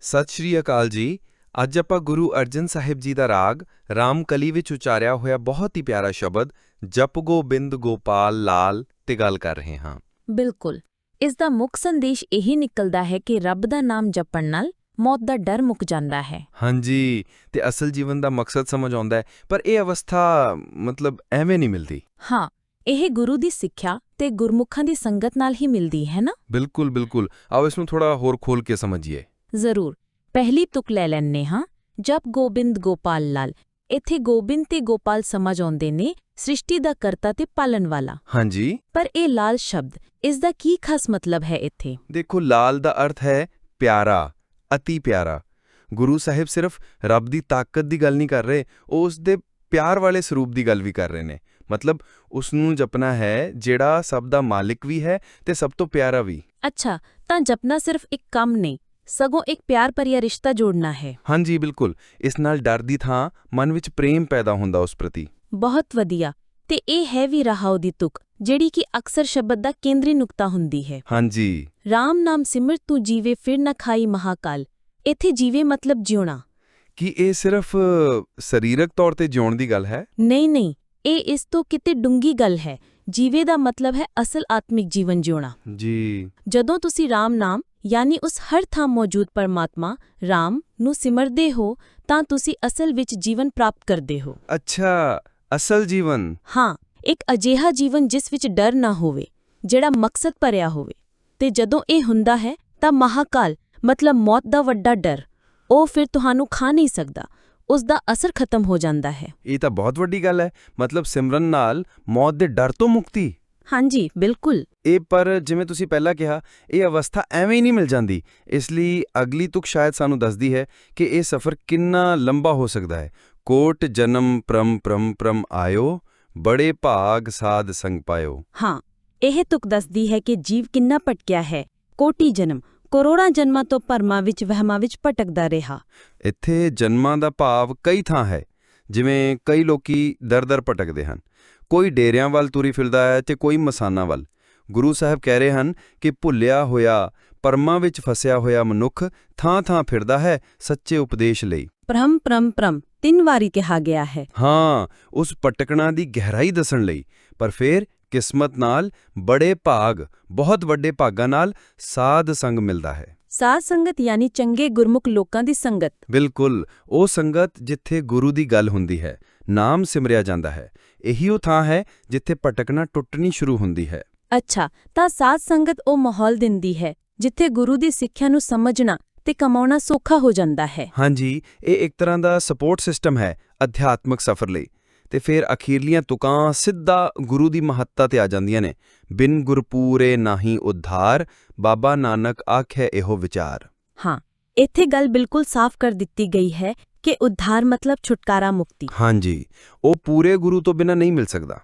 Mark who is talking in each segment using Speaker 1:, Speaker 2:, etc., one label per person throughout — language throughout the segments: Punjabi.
Speaker 1: ਸਤਿ ਸ਼੍ਰੀ ਅਕਾਲ ਜੀ। ਅੱਜ ਆਪਾਂ ਗੁਰੂ ਅਰਜਨ ਸਾਹਿਬ ਜੀ ਦਾ ਰਾਗ ਰਾਮਕਲੀ ਵਿੱਚ ਉਚਾਰਿਆ ਹੋਇਆ ਬਹੁਤ ਹੀ ਪਿਆਰਾ ਸ਼ਬਦ ਜਪ ਗੋਬਿੰਦ ਗੋਪਾਲ ਲਾਲ ਤੇ ਗੱਲ ਕਰ ਰਹੇ ਹਾਂ।
Speaker 2: ਬਿਲਕੁਲ। ਇਸ ਦਾ ਮੁੱਖ ਸੰਦੇਸ਼ ਇਹੀ ਨਿਕਲਦਾ ਹੈ ਕਿ ਰੱਬ ਦਾ ਨਾਮ ਜਪਣ ਨਾਲ ਮੌਤ ਦਾ ਡਰ ਮੁੱਕ ਜਾਂਦਾ ਹੈ।
Speaker 1: ਹਾਂਜੀ ਤੇ ਅਸਲ ਜੀਵਨ ਦਾ ਮਕਸਦ ਸਮਝ ਆਉਂਦਾ ਹੈ ਪਰ ਇਹ ਅਵਸਥਾ ਮਤਲਬ ਐਵੇਂ ਨਹੀਂ ਮਿਲਦੀ।
Speaker 2: ਹਾਂ ਇਹ ਗੁਰੂ ਦੀ ਸਿੱਖਿਆ ਤੇ ਗੁਰਮੁਖਾਂ ਦੀ ਸੰਗਤ ਨਾਲ ਹੀ ਮਿਲਦੀ ਹੈ ਨਾ?
Speaker 1: ਬਿਲਕੁਲ ਬਿਲਕੁਲ। ਆਓ ਇਸ ਨੂੰ ਥੋੜਾ ਹੋਰ ਖੋਲ ਕੇ ਸਮਝੀਏ।
Speaker 2: ਜ਼ਰੂਰ। ਪਹਿਲੀ ਤੁਕ ਲੈ ਲੈਣੇ ਹਾਂ ਜਪ ਗੋਬਿੰਦ ਗੋਪਾਲ ਲਾਲ। ਇੱਥੇ ਗੋਬਿੰਦ ਤੇ ਗੋਪਾਲ ਸਮਝ ਆਉਂਦੇ ਨੇ ਸ੍ਰਿਸ਼ਟੀ ਦਾ ਕਰਤਾ ਤੇ ਪਾਲਣ ਵਾਲਾ।
Speaker 1: ਹਾਂਜੀ।
Speaker 2: ਪਰ ਇਹ ਲਾਲ ਸ਼ਬਦ ਇਸ ਦਾ ਕੀ ਖਾਸ ਮਤਲਬ ਹੈ ਇੱਥੇ?
Speaker 1: ਦੇਖੋ ਲਾਲ ਦਾ ਅਰਥ ਹੈ ਪਿਆਰਾ ਅਤੀ ਪਿਆਰਾ। ਗੁਰੂ ਸਾਹਿਬ ਸਿਰਫ ਰੱਬ ਦੀ ਤਾਕਤ ਦੀ ਗੱਲ ਨਹੀਂ ਕਰ ਰਹੇ ਉਹ ਉਸ ਦੇ ਪਿਆਰ ਵਾਲੇ ਸਰੂਪ ਦੀ ਗੱਲ ਵੀ ਕਰ ਰਹੇ ਨੇ। ਮਤਲਬ ਉਸ ਨੂੰ ਜਪਣਾ ਹੈ ਜਿਹੜਾ ਸਭ ਦਾ ਮਾਲਿਕ ਵੀ ਹੈ ਤੇ ਸਭ ਤੋਂ ਪਿਆਰਾ ਵੀ।
Speaker 2: ਅੱਛਾ ਤਾਂ ਜਪਣਾ ਸਿਰਫ ਇੱਕ ਕੰਮ ਨਹੀਂ ਸਗੋਂ ਇੱਕ ਪਿਆਰ ਭਰਿਆ ਰਿਸ਼ਤਾ ਜੋੜਨਾ ਹੈ।
Speaker 1: ਹਾਂਜੀ ਬਿਲਕੁਲ। ਇਸ ਨਾਲ ਡਰ ਦੀ ਥਾਂ ਮਨ ਵਿੱਚ ਪ੍ਰੇਮ ਪੈਦਾ ਹੁੰਦਾ ਉਸ ਪ੍ਰਤੀ।
Speaker 2: ਬਹੁਤ ਵਧੀਆ। ਤੇ ਇਹ ਹੈ ਵੀ ਰਹਾਉ ਦੀ ਤੁਕ ਜਿਹੜੀ ਕਿ ਅਕਸਰ ਸ਼ਬਦ ਦਾ ਕੇਂਦਰੀ ਨੁਕਤਾ ਹੁੰਦੀ ਹੈ।
Speaker 1: ਹਾਂਜੀ।
Speaker 2: ਰਾਮ ਨਾਮ ਸਿਮਰ ਤੂੰ ਜੀਵੇ ਫਿਰ ਨਾ ਖਾਈ ਮਹਾਕਾਲ। ਇੱਥੇ ਜੀਵੇ ਮਤਲਬ ਜਿਉਣਾ।
Speaker 1: ਕੀ ਇਹ ਸਿਰਫ ਸਰੀਰਕ ਤੌਰ ਤੇ ਜਿਉਣ ਦੀ ਗੱਲ ਹੈ?
Speaker 2: ਨਹੀਂ ਨਹੀਂ। ਇਹ ਇਸ ਤੋਂ ਕਿਤੇ ਡੂੰਗੀ ਗੱਲ ਹੈ। ਜੀਵੇ ਦਾ ਮਤਲਬ ਹੈ ਅਸਲ ਆਤਮਿਕ ਜੀਵਨ ਜਿਉਣਾ।
Speaker 1: ਜੀ।
Speaker 2: ਜਦੋਂ ਤੁਸੀਂ ਰਾਮ ਨਾਮ ਯਾਨੀ ਉਸ ਹਰ ਥਾਂ ਮੌਜੂਦ ਪਰਮਾਤਮਾ ਰਾਮ ਨੂੰ ਸਿਮਰਦੇ ਹੋ ਤਾਂ ਤੁਸੀਂ ਅਸਲ ਵਿੱਚ ਜੀਵਨ ਪ੍ਰਾਪਤ ਕਰਦੇ ਹੋ।
Speaker 1: ਅੱਛਾ ਅਸਲ ਜੀਵਨ।
Speaker 2: ਹਾਂ ਇੱਕ ਅਜਿਹਾ ਜੀਵਨ ਜਿਸ ਵਿੱਚ ਡਰ ਨਾ ਹੋਵੇ ਜਿਹੜਾ ਮਕਸਦ ਭਰਿਆ ਹੋਵੇ। ਤੇ ਜਦੋਂ ਇਹ ਹੁੰਦਾ ਹੈ ਤਾਂ ਮਹਾਕਾਲ ਮਤਲਬ ਮੌਤ ਦਾ ਵੱਡਾ ਡਰ ਉਹ ਫਿਰ ਤੁਹਾਨੂੰ ਖਾ ਨਹੀਂ ਸਕਦਾ। ਉਸ ਦਾ ਅਸਰ ਖਤਮ ਹੋ ਜਾਂਦਾ ਹੈ।
Speaker 1: ਇਹ ਤਾਂ ਬਹੁਤ ਵੱਡੀ ਗੱਲ ਹੈ। ਮਤਲਬ ਸਿਮਰਨ ਨਾਲ ਮੌਤ ਦੇ ਡਰ ਤੋਂ ਮੁਕਤੀ।
Speaker 2: ਹਾਂਜੀ ਬਿਲਕੁਲ।
Speaker 1: ਇਹ ਪਰ ਜਿਵੇਂ ਤੁਸੀਂ ਪਹਿਲਾਂ ਕਿਹਾ ਇਹ ਅਵਸਥਾ ਐਵੇਂ ਹੀ ਨਹੀਂ ਮਿਲ ਜਾਂਦੀ। ਇਸ ਲਈ ਅਗਲੀ ਤੁਕ ਸ਼ਾਇਦ ਸਾਨੂੰ ਦੱਸਦੀ ਹੈ ਕਿ ਇਹ ਸਫ਼ਰ ਕਿੰਨਾ ਲੰਬਾ ਹੋ ਸਕਦਾ ਹੈ। ਕੋਟ ਜਨਮ ਪ੍ਰਮ ਪ੍ਰਮ ਪ੍ਰਮ ਆਇਓ ਬੜੇ ਭਾਗ ਸਾਧ ਸੰਗ ਪਾਇਓ।
Speaker 2: ਹਾਂ ਇਹ ਤੁਕ ਦੱਸਦੀ ਹੈ ਕਿ ਜੀਵ ਕਿੰਨਾ ਭਟਕਿਆ ਹੈ। ਕੋਟੀ ਜਨਮ ਕਰੋੜਾਂ ਜਨਮਾਂ ਤੋਂ ਭਰਮਾਂ ਵਿੱਚ ਵਹਿਮਾਂ ਵਿੱਚ ਭਟਕਦਾ ਰਿਹਾ।
Speaker 1: ਇੱਥੇ ਜਨਮਾਂ ਦਾ ਭਾਵ ਕਈ ਥਾਂ ਹੈ ਜਿਵੇਂ ਕਈ ਲੋਕੀ ਦਰ-ਦਰ ਭਟਕਦੇ ਹਨ। ਕੋਈ ਡੇਰਿਆਂ ਵੱਲ ਤੁਰੀ ਫਿਰਦਾ ਹੈ ਤੇ ਕੋਈ ਮਸਾਨਾ ਵੱਲ। ਗੁਰੂ ਸਾਹਿਬ ਕਹਿ ਰਹੇ ਹਨ ਕਿ ਭੁੱਲਿਆ ਹੋਇਆ ਪਰਮਾਂ ਵਿੱਚ ਫਸਿਆ ਹੋਇਆ ਮਨੁੱਖ ਥਾਂ-ਥਾਂ ਫਿਰਦਾ ਹੈ ਸੱਚੇ ਉਪਦੇਸ਼ ਲਈ।
Speaker 2: ਪ੍ਰਮ ਪ੍ਰਮ ਪ੍ਰਮ ਤਿੰਨ ਵਾਰੀ ਕਿਹਾ ਗਿਆ ਹੈ।
Speaker 1: ਹਾਂ ਉਸ ਪਟਕਣਾ ਦੀ ਗਹਿਰਾਈ ਦੱਸਣ ਲਈ ਪਰ ਫਿਰ ਕਿਸਮਤ ਨਾਲ ਬੜੇ ਭਾਗ ਬਹੁਤ ਵੱਡੇ ਭਾਗਾਂ ਨਾਲ ਸਾਧ ਸੰਗ ਮਿਲਦਾ ਹੈ।
Speaker 2: ਸਾਧ ਸੰਗਤ ਯਾਨੀ ਚੰਗੇ ਗੁਰਮੁਖ ਲੋਕਾਂ ਦੀ ਸੰਗਤ।
Speaker 1: ਬਿਲਕੁਲ ਉਹ ਸੰਗਤ ਜਿੱਥੇ ਗੁਰੂ ਦੀ ਗੱਲ ਹੁੰਦੀ ਹੈ ਨਾਮ ਸਿਮਰਿਆ ਜਾਂਦਾ ਹੈ। ਇਹੀ ਉਹ ਥਾਂ ਹੈ ਜਿੱਥੇ ਭਟਕਣਾ ਟੁੱਟਣੀ ਸ਼ੁਰੂ ਹੁੰਦੀ ਹੈ।
Speaker 2: ਅੱਛਾ ਤਾਂ ਸਾਧ ਸੰਗਤ ਉਹ ਮਾਹੌਲ ਦਿੰਦੀ ਹੈ ਜਿੱਥੇ ਗੁਰੂ ਦੀ ਸਿੱਖਿਆ ਨੂੰ ਸਮਝਣਾ ਤੇ ਕਮਾਉਣਾ ਸੌਖਾ ਹੋ ਜਾਂਦਾ ਹੈ।
Speaker 1: ਹਾਂਜੀ ਇਹ ਇੱਕ ਤਰ੍ਹਾਂ ਦਾ ਸਪੋਰਟ ਸਿਸਟਮ ਹੈ ਅਧਿਆਤਮਿਕ ਸਫ਼ਰ ਲਈ। ਤੇ ਫਿਰ ਅਖੀਰਲੀਆਂ ਤੁਕਾਂ ਸਿੱਧਾ ਗੁਰੂ ਦੀ ਮਹੱਤਤਾ ਤੇ ਆ ਜਾਂਦੀਆਂ ਨੇ। ਬਿਨ ਗੁਰਪੂਰੇ ਨਾਹੀ ਉਧਾਰ ਬਾਬਾ ਨਾਨਕ ਆਖੇ ਇਹੋ ਵਿਚਾਰ।
Speaker 2: ਹਾਂ ਇੱਥੇ ਗੱਲ ਬਿਲਕੁਲ ਸਾਫ਼ ਕਰ ਦਿੱਤੀ ਗਈ ਹੈ ਕਿ ਉଦ୍ਧਾਰ ਮਤਲਬ ਛੁਟਕਾਰਾ ਮੁਕਤੀ।
Speaker 1: ਹਾਂਜੀ ਉਹ ਪੂਰੇ ਗੁਰੂ ਤੋਂ ਬਿਨਾਂ ਨਹੀਂ ਮਿਲ ਸਕਦਾ।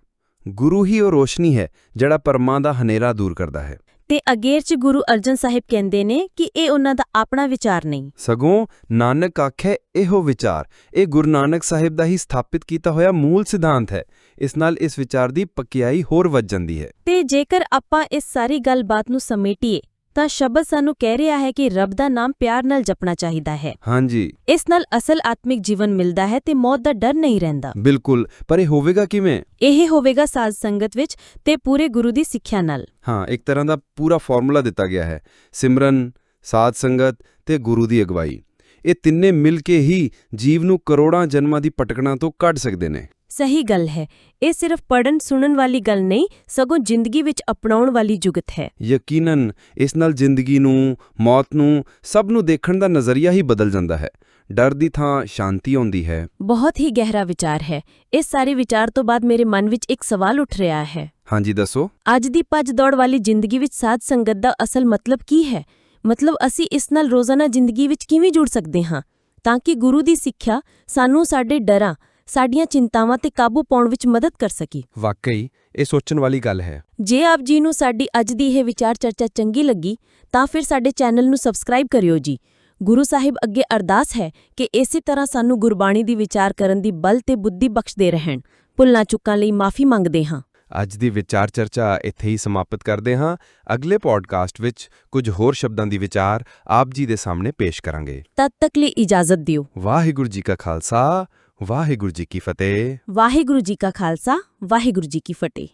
Speaker 1: ਗੁਰੂ ਹੀ ਉਹ ਰੋਸ਼ਨੀ ਹੈ ਜਿਹੜਾ ਪਰਮਾਂ ਦਾ ਹਨੇਰਾ ਦੂਰ ਕਰਦਾ ਹੈ।
Speaker 2: ਤੇ ਅਗੇਰ ਚ ਗੁਰੂ ਅਰਜਨ ਸਾਹਿਬ ਕਹਿੰਦੇ ਨੇ ਕਿ ਇਹ ਉਹਨਾਂ ਦਾ ਆਪਣਾ ਵਿਚਾਰ ਨਹੀਂ।
Speaker 1: ਸਗੋਂ ਨਾਨਕ ਆਖੇ ਇਹੋ ਵਿਚਾਰ। ਇਹ ਗੁਰੂ ਨਾਨਕ ਸਾਹਿਬ ਦਾ ਹੀ ਸਥਾਪਿਤ ਕੀਤਾ ਹੋਇਆ ਮੂਲ ਸਿਧਾਂਤ ਹੈ। ਇਸ ਨਾਲ ਇਸ ਵਿਚਾਰ ਦੀ ਪਕਿਆਈ ਹੋਰ ਵੱਧ ਜਾਂਦੀ ਹੈ।
Speaker 2: ਤੇ ਜੇਕਰ ਆਪਾਂ ਇਸ ਸਾਰੀ ਗੱਲਬਾਤ ਨੂੰ ਸਮੇਟੀਏ ਤਾਂ ਸ਼ਬਦ ਸਾਨੂੰ ਕਹਿ ਰਿਹਾ ਹੈ ਕਿ ਰੱਬ ਦਾ ਨਾਮ ਪਿਆਰ ਨਾਲ ਜਪਣਾ ਚਾਹੀਦਾ ਹੈ।
Speaker 1: ਹਾਂਜੀ।
Speaker 2: ਇਸ ਨਾਲ ਅਸਲ ਆਤਮਿਕ ਜੀਵਨ ਮਿਲਦਾ ਹੈ ਤੇ ਮੌਤ ਦਾ ਡਰ ਨਹੀਂ ਰਹਿੰਦਾ।
Speaker 1: ਬਿਲਕੁਲ। ਪਰ ਇਹ ਹੋਵੇਗਾ ਕਿਵੇਂ?
Speaker 2: ਇਹ ਹੋਵੇਗਾ ਸਾਧ ਸੰਗਤ ਵਿੱਚ ਤੇ ਪੂਰੇ ਗੁਰੂ ਦੀ ਸਿੱਖਿਆ ਨਾਲ।
Speaker 1: ਹਾਂ ਇੱਕ ਤਰ੍ਹਾਂ ਦਾ ਪੂਰਾ ਫਾਰਮੂਲਾ ਦਿੱਤਾ ਗਿਆ ਹੈ। ਸਿਮਰਨ ਸਾਧ ਸੰਗਤ ਤੇ ਗੁਰੂ ਦੀ ਅਗਵਾਈ। ਇਹ ਤਿੰਨੇ ਮਿਲ ਕੇ ਹੀ ਜੀਵ ਨੂੰ ਕਰੋੜਾਂ ਜਨਮਾਂ ਦੀ ਭਟਕਣਾ ਤੋਂ ਕੱਢ ਸਕਦੇ ਨੇ।
Speaker 2: ਸਹੀ ਗੱਲ ਹੈ। ਇਹ ਸਿਰਫ ਪੜਨ ਸੁਣਨ ਵਾਲੀ ਗੱਲ ਨਹੀਂ ਸਗੋਂ ਜ਼ਿੰਦਗੀ ਵਿੱਚ ਅਪਣਾਉਣ ਵਾਲੀ ਜੁਗਤ ਹੈ।
Speaker 1: ਯਕੀਨਨ ਇਸ ਨਾਲ ਜ਼ਿੰਦਗੀ ਨੂੰ ਮੌਤ ਨੂੰ ਸਭ ਨੂੰ ਦੇਖਣ ਦਾ ਨਜ਼ਰੀਆ ਹੀ ਬਦਲ ਜਾਂਦਾ ਹੈ। ਡਰ ਦੀ ਥਾਂ ਸ਼ਾਂਤੀ ਆਉਂਦੀ ਹੈ।
Speaker 2: ਬਹੁਤ ਹੀ ਗਹਿਰਾ ਵਿਚਾਰ ਹੈ। ਇਸ ਸਾਰੇ ਵਿਚਾਰ ਤੋਂ ਬਾਅਦ ਮੇਰੇ ਮਨ ਵਿੱਚ ਇੱਕ ਸਵਾਲ ਉੱਠ ਰਿਹਾ ਹੈ।
Speaker 1: ਹਾਂਜੀ ਦੱਸੋ।
Speaker 2: ਅੱਜ ਦੀ ਭੱਜ ਦੌੜ ਵਾਲੀ ਜ਼ਿੰਦਗੀ ਵਿੱਚ ਸਾਧ ਸੰਗਤ ਦਾ ਅਸਲ ਮਤਲਬ ਕੀ ਹੈ? ਮਤਲਬ ਅਸੀਂ ਇਸ ਨਾਲ ਰੋਜ਼ਾਨਾ ਜ਼ਿੰਦਗੀ ਵਿੱਚ ਕਿਵੇਂ ਜੁੜ ਸਕਦੇ ਹਾਂ? ਤਾਂ ਕਿ ਗੁਰੂ ਦੀ ਸਿੱਖਿਆ ਸਾਨੂੰ ਸਾਡੇ ਡਰਾਂ ਸਾਡੀਆਂ ਚਿੰਤਾਵਾਂ ਤੇ ਕਾਬੂ ਪਾਉਣ ਵਿੱਚ ਮਦਦ ਕਰ ਸਕੇ।
Speaker 1: ਵਾਕਈ ਇਹ ਸੋਚਣ ਵਾਲੀ ਗੱਲ ਹੈ।
Speaker 2: ਜੇ ਆਪ ਜੀ ਨੂੰ ਸਾਡੀ ਅੱਜ ਦੀ ਇਹ ਵਿਚਾਰ ਚਰਚਾ ਚੰਗੀ ਲੱਗੀ ਤਾਂ ਫਿਰ ਸਾਡੇ ਚੈਨਲ ਨੂੰ ਸਬਸਕ੍ਰਾਈਬ ਕਰਿਓ ਜੀ। ਗੁਰੂ ਸਾਹਿਬ ਅੱਗੇ ਅਰਦਾਸ ਹੈ ਕਿ ਇਸੇ ਤਰ੍ਹਾਂ ਸਾਨੂੰ ਗੁਰਬਾਣੀ ਦੀ ਵਿਚਾਰ ਕਰਨ ਦੀ ਬਲ ਤੇ ਬੁੱਧੀ ਬਖਸ਼ਦੇ ਰਹਿਣ। ਭੁੱਲਾਂ ਚੁੱਕਾਂ ਲਈ ਮਾਫੀ ਮੰਗਦੇ ਹਾਂ।
Speaker 1: ਅੱਜ ਦੀ ਵਿਚਾਰ ਚਰਚਾ ਇੱਥੇ ਹੀ ਸਮਾਪਤ ਕਰਦੇ ਹਾਂ। ਅਗਲੇ ਪੋਡਕਾਸਟ ਵਿੱਚ ਕੁਝ ਹੋਰ ਸ਼ਬਦਾਂ ਦੀ ਵਿਚਾਰ ਆਪ ਜੀ ਦੇ ਸਾਹਮਣੇ ਪੇਸ਼ ਕਰਾਂਗੇ।
Speaker 2: ਤਦ ਤੱਕ ਲਈ ਇਜਾਜ਼ਤ ਦਿਓ।
Speaker 1: ਵਾਹਿਗੁਰੂ ਜੀ ਕਾ ਖਾਲਸਾ ਵਾਹਿਗੁਰੂ ਜੀ ਕੀ ਫਤਿਹ।
Speaker 2: ਵਾਹਿਗੁਰੂ ਜੀ ਕਾ ਖਾਲਸਾ ਵਾਹਿਗੁਰੂ ਜੀ ਕੀ ਫਤਿਹ।